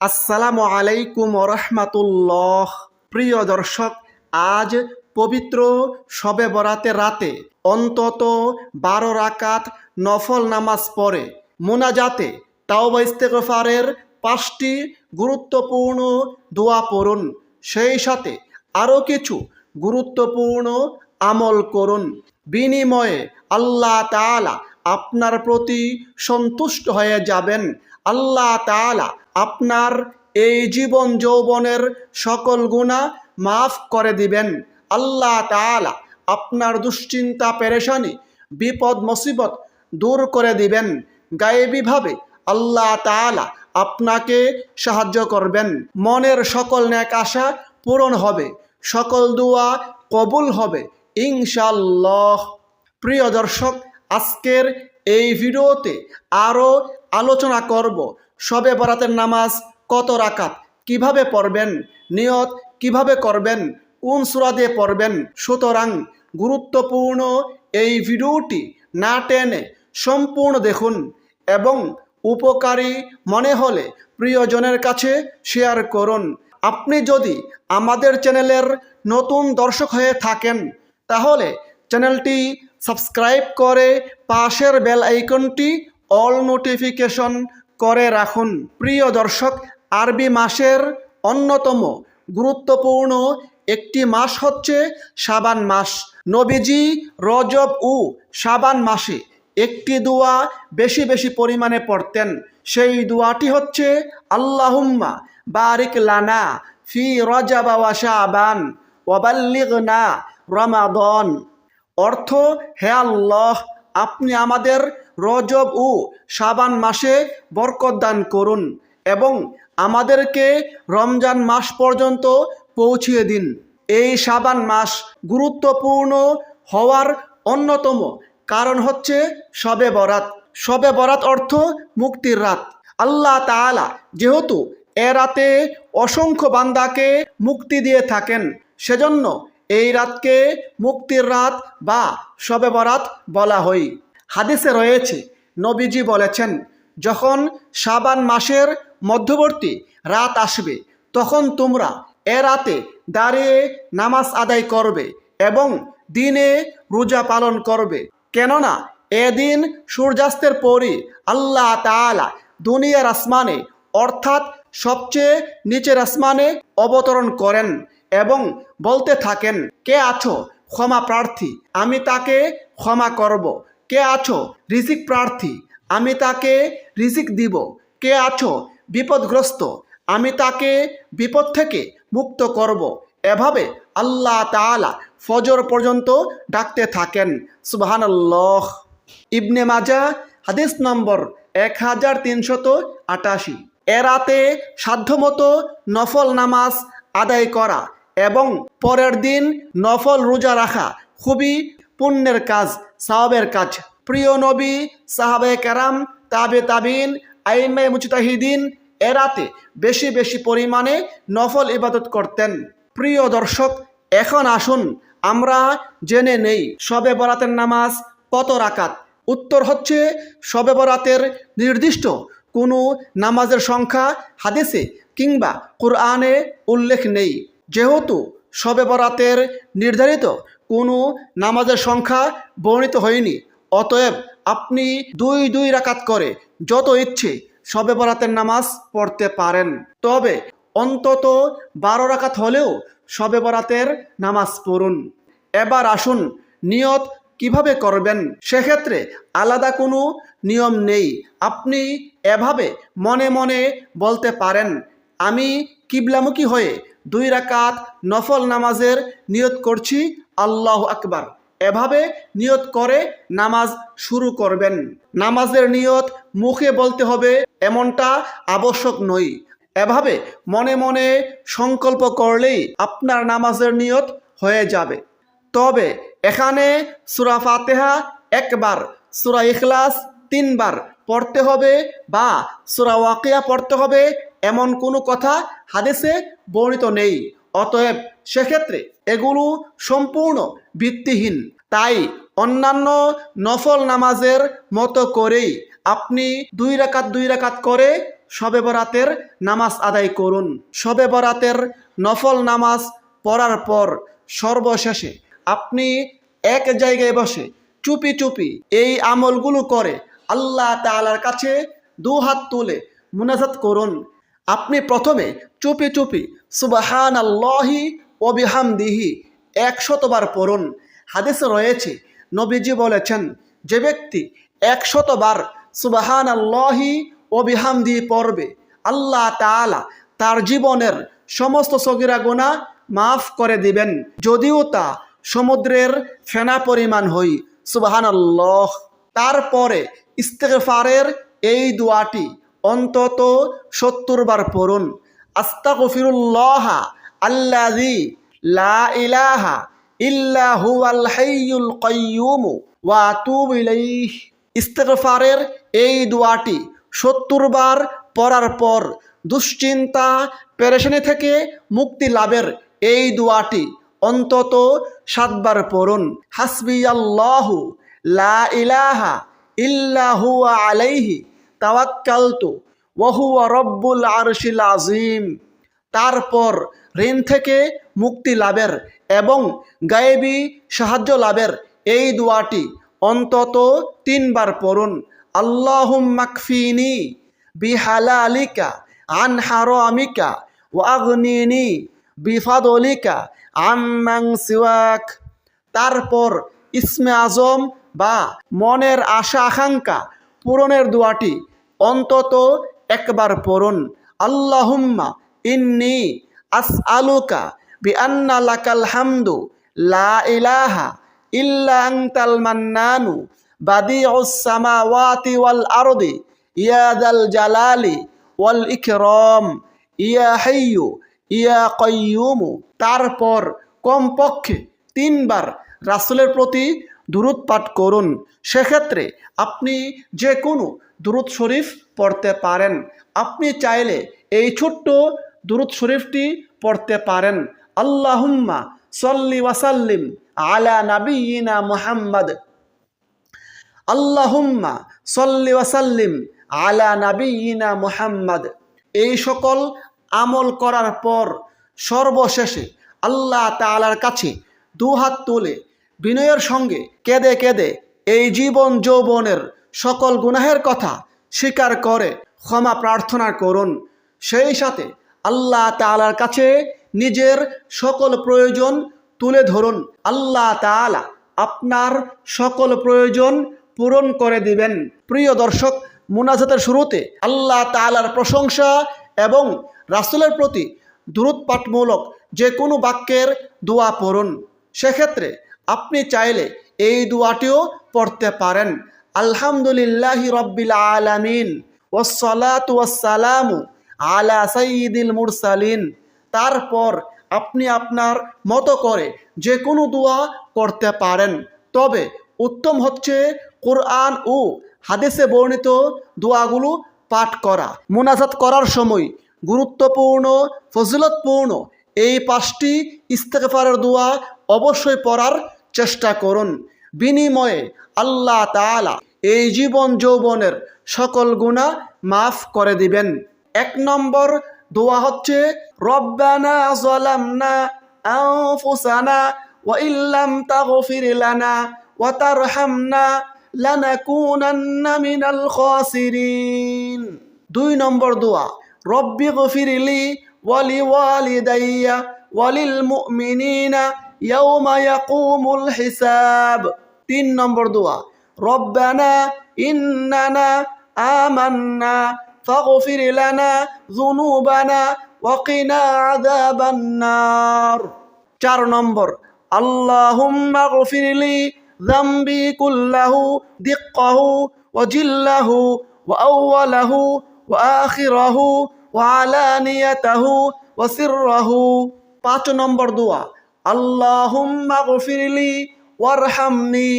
আসসালামু আলাইকুম রহমাতুল্লাহ প্রিয় দর্শক, আজ পবিত্র শবে বরাতে রাতে অন্তত বারো রাকাত নফল নামাজ পড়ে। মোনাজাতে তাওবা ইস্তেগফারের পাঁচটি গুরুত্বপূর্ণ দোয়া পড়ুন। সেই সাথে আরও কিছু গুরুত্বপূর্ণ আমল করুন। বিনিময়ে আল্লাহ তাআলা আপনার প্রতি সন্তুষ্ট হয়ে যাবেন। আল্লাহ তাআলা আপনার এই জীবন যৌবনের সকল গুণা মাফ করে দিবেন। আল্লাহ তাআলা আপনার দুশ্চিন্তা, পেরেশানি, বিপদ, মুসিবত দূর করে দিবেন। গায়েবীভাবে আল্লাহ তাআলা আপনাকে সাহায্য করবেন। মনের সকল ন্যাক আশা পূরণ হবে, সকল দোয়া কবুল হবে ইনশাল্লাহ প্রিয় দর্শক, আজকের এই ভিডিওতে আরও আলোচনা করব। শবে বরাতের নামাজ কত রাকাত? কীভাবে পড়বেন? নিয়ত কীভাবে করবেন? কোন সূরা দিয়ে পড়বেন? সুতরাং গুরুত্বপূর্ণ এই ভিডিওটি না টেনে সম্পূর্ণ দেখুন এবং উপকারী মনে হলে প্রিয়জনের কাছে শেয়ার করুন। আপনি যদি আমাদের চ্যানেলের নতুন দর্শক হয়ে থাকেন, তাহলে চ্যানেলটি সাবস্ক্রাইব করে পাশের বেল আইকনটি অল নোটিফিকেশন করে রাখুন। প্রিয় দর্শক, আরবি মাসের অন্যতম গুরুত্বপূর্ণ একটি মাস হচ্ছে সাবান মাস। নবীজি রজব ও সাবান মাসে একটি দোয়া বেশি বেশি পরিমাণে পড়তেন। সেই দোয়াটি হচ্ছে, আল্লাহুম্মা বারিক লানা ফি রজাবা ওয়া শাবান রমাদন। অর্থ, হে আল্লাহ আপনি আমাদের রজব ও শাবান মাসে বরকত দান করুন এবং আমাদেরকে রমজান মাস পর্যন্ত পৌঁছিয়ে দিন। এই শাবান মাস গুরুত্বপূর্ণ হওয়ার অন্যতম কারণ হচ্ছে শবে বরাত। শবে বরাত অর্থ মুক্তির রাত। আল্লাহ তাআলা যেহেতু এ রাতে অসংখ্য বান্দাকে মুক্তি দিয়ে থাকেন, সেজন্য এই রাতকে মুক্তির রাত বা শবে বরাত বলা হয়। হাদিসে রয়েছে, নবীজি বলেছেন, যখন শাবান মাসের মধ্যবর্তী রাত আসবে, তখন তোমরা এ রাতে দাঁড়িয়ে নামাজ আদায় করবে এবং দিনে রোজা পালন করবে। কেননা এদিন সূর্যাস্তের পরই আল্লাহ তাআলা দুনিয়ার আসমানে, অর্থাৎ সবচেয়ে নিচের আসমানে অবতরণ করেন। এবং বলতে থাকেন, কে আছো? ক্ষমা প্রার্থী। আমি তাকে ক্ষমা করব। কে আছো? রিজিক প্রার্থী। আমি তাকে রিজিক দিব। কে আছো? বিপদগ্রস্ত। আমি তাকে বিপদ থেকে মুক্ত করব। এভাবে আল্লাহ তাআলা ফজর পর্যন্ত ডাকতে থাকেন। সুবহানাল্লাহ। ইবনে মাজা হাদিস নম্বর এক হাজার তিনশত আটাশি। এরাতে রাতে সাধ্যমতো নফল নামাজ আদায় করা এবং পরের দিন নফল রোজা রাখা খুবই পুণ্যের কাজ সাহাবের কাজ। প্রিয় নবী সাহাবে কারাম, তাবে তাবিন আইমে মুজতাহিদিন, এ রাতে বেশি বেশি পরিমাণে নফল ইবাদত করতেন। প্রিয় দর্শক, এখন আসুন আমরা জেনে নেই শবে বরাতের নামাজ কত রাকাত। উত্তর হচ্ছে শবে বরাতের নির্দিষ্ট কোনো নামাজের সংখ্যা হাদিসে কিংবা কোরআনে উল্লেখ নেই। যেহেতু শবে বরাতের নির্ধারিত কোনো নামাজের সংখ্যা বর্ণিত হয়নি, অতএব আপনি দুই দুই রাকাত করে যত ইচ্ছে শবে বরাতের নামাজ পড়তে পারেন। তবে অন্তত বারো রাকাত হলেও শবে বরাতের নামাজ পড়ুন। এবার আসুন নিয়ত কীভাবে করবেন? সেক্ষেত্রে আলাদা কোনো নিয়ম নেই। আপনি এভাবে মনে মনে বলতে পারেন, আমি কিবলামুখী হয়ে দুই রাকাত নফল নামাজের নিয়ত করছি, আল্লাহ আকবার। এভাবে নিয়ত করে নামাজ শুরু করবেন। নামাজের নিয়ত মুখে বলতে হবে, এমনটা আবশ্যক নয় এভাবে মনে মনে সংকল্প করলেই আপনার নামাজের নিয়ত হয়ে যাবে। তবে এখানে সুরা ফাতেহা একবার, সুরা ইখলাস তিনবার পড়তে হবে বা সুরা ওয়াকিয়া পড়তে হবে, এমন কোনো কথা হাদিসে বর্ণিত নেই। অতএব সেক্ষেত্রে এগুলো সম্পূর্ণ ভিত্তিহীন। তাই অন্যান্য নফল নামাজের মতো করেই আপনি দুই রাকাত দুই রাকাত করে শবে বরাতের নামাজ আদায় করুন। শবে বরাতের নফল নামাজ পড়ার পর সর্বশেষে আপনি এক জায়গায় বসে চুপি চুপি এই আমলগুলো করে আল্লাহ তাআলার কাছে দু হাত তুলে মুনাজাত করুন। আপনি প্রথমে চুপি চুপি সুবাহান আল্লাহি অবিহামদিহি একশতবার পড়ুন। হাদিসে রয়েছে, নবীজি বলেছেন, যে ব্যক্তি একশতবার সুবাহান আল্লাহি অবিহামদি পড়বে, আল্লাহ তাআলা তার জীবনের সমস্ত সগিরা গোনা মাফ করে দিবেন। যদিও তা সমুদ্রের ফেনা পরিমাণ হই সুবাহান আল্লাহ তারপরে ইস্তেগফারের এই দোয়াটি অন্তত সত্তর বার পড়ুন। আস্তাগফিরুল্লাহ আল্লাযী লা ইলাহা ইল্লা হুয়াল হাইয়ুল ওয়া এই দোয়াটি সত্তর বার পড়ার পর দুশ্চিন্তা, পেরেশানি থেকে মুক্তি লাভের এই দোয়াটি অন্তত সাতবার পড়ুন। হাসবি আল্লাহু লা ইলাহা ইল্লা হুয়া আলাইহি তাওয়াক্কালতু ওয়া হুয়া রব্বুল আরশিল আজিম তারপর ঋণ থেকে মুক্তি লাভের এবং গায়েবী সাহায্য লাভের এই দোয়াটি অন্তত তিনবার পড়ুন। আল্লাহুম মাকফিনি বিহালালিকা আন হারামিকা ওয়া আগনিনি বিফাদলিকা আম্মাং সিওয়াক। তারপর ইসমে আজম বা মনের আশা আকাঙ্ক্ষা পূরণের দোয়াটি অন্তত একবার পড়ুন। আল্লাহুম্মা ইন্নি আস আলুকা বি আন্না লাকাল হামদু লা ইলাহা ইল্লা আংতাল মান্নানু বাদিউস সামাওয়াতি ওয়াল আরদি ইয়া দাল জালালি ওয়াল ইকরাম ইয়া হাইয়ু ইয়া কয়ুমু তারপর কমপক্ষে তিনবার রাসুলের প্রতি দুরুদ পাঠ করুন। সেক্ষেত্রে আপনি যে কোনো দুরুদ শরীফ পড়তে পারেন। আপনি চাইলে এই ছোট্ট দুরুদ শরীফটি পড়তে পারেন। আল্লাহুম্মা সল্লি ওয়াসাল্লিম আলা নাবিয়িনা মুহাম্মদ। আল্লাহুম্মা সল্লি ওয়াসাল্লিম আলা নাবিয়িনা মুহাম্মদ। এই সকল আমল করার পর সর্বশেষে আল্লাহ তালার কাছে দুহাত তুলে বিনয়ের সঙ্গে কেঁদে কেঁদে এই জীবন যৌবনের সকল গুনাহের কথা স্বীকার করে, ক্ষমা প্রার্থনা করুন। সেই সাথে আল্লাহ তাআলার কাছে নিজের সকল প্রয়োজন তুলে ধরুন। আল্লাহ তাআলা আপনার সকল প্রয়োজন পূরণ করে দিবেন। প্রিয় দর্শক, মুনাজাতের শুরুতে আল্লাহ তাআলার প্রশংসা এবং রাসূলের প্রতি দূরৎপাঠমূলক যে কোনো বাক্যের দোয়া পড়ুন। সেক্ষেত্রে আপনি চাইলে এই দোয়াটিও পড়তে পারেন। আলহামদুলিল্লাহি রব্বিল আলামিন, ওয়াসসালাতু ওয়াসসালামু আলা সাইয়্যিদিল মুরসালিন। তারপর আপনি আপনার মতো করে যে কোনো দোয়া করতে পারেন। তবে উত্তম হচ্ছে কোরআন ও হাদিসে বর্ণিত দোয়াগুলো পাঠ করা। মুনাজাত করার সময় গুরুত্বপূর্ণ, ফজিলতপূর্ণ এই পাঁচটি ইস্তেগফারের দোয়া অবশ্যই পড়ার চেষ্টা করুন। বিনিময়ে আল্লাহ তাআলা এই জীবন যৌবনের সকল গুণা মাফ করে দিবেন। এক নম্বর দোয়া হচ্ছে, রব্বানা দুই নম্বর দোয়া, রব্বি গফিরলি ওয়ালি ওয়ালিদাইয়া ওয়ালিল মুমিনিনা ইয়াউমা ইয়াকুমুল হিসাব তিন নম্বর দোয়া রব্বানা ইন্নানা আমান্না ফাগফির লানা যুনুবানা ওয়াকিনা আযাবান্নার চার নম্বর আল্লাহুম্মা গফিরলি ذنبي كله دقه وجله وأوله وآخره وعلانيته وسره পাঁচ নম্বর দোয়া আল্লাহুম্মা গফিরলি ওয়ারহামনি,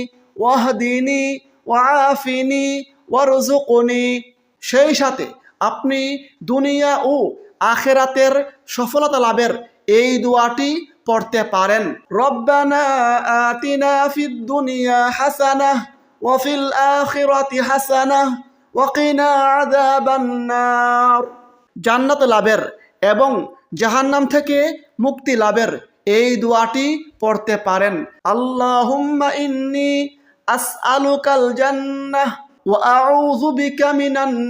ওয়াহদিনি ওয়াফিনি ওয়ারজুকনি সেই সাথে আপনি দুনিয়া ও আখেরাতের সফলতা লাভের এই দোয়াটি পড়তে পারেন। রব্বানা আতিনা ফিদ দুনিয়া হাসানাহ, ওয়া ফিল আখিরাতি হাসানাহ, ওয়া কিনা আযাবান জান্নাত লাভের এবং জাহান্নাম থেকে মুক্তি লাভের এই দোয়াটি পড়তে পারেন।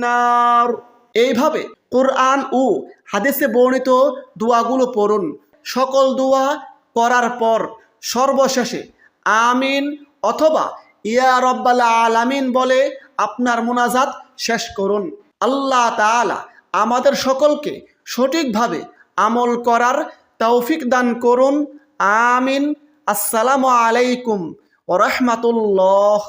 নার। এইভাবে কোরআন ও হাদিসে বর্ণিত দোয়াগুলো পড়ুন। সকল দোয়া করার পর সর্বশেষে আমিন অথবা ইয়া রব্বাল আলামিন বলে আপনার মোনাজাত শেষ করুন। আল্লাহ তাআলা আমাদের সকলকে সঠিকভাবে আমল করার তৌফিক দান করুন। আমিন। আসসালামু আলাইকুম ও রহমাতুল্লাহ।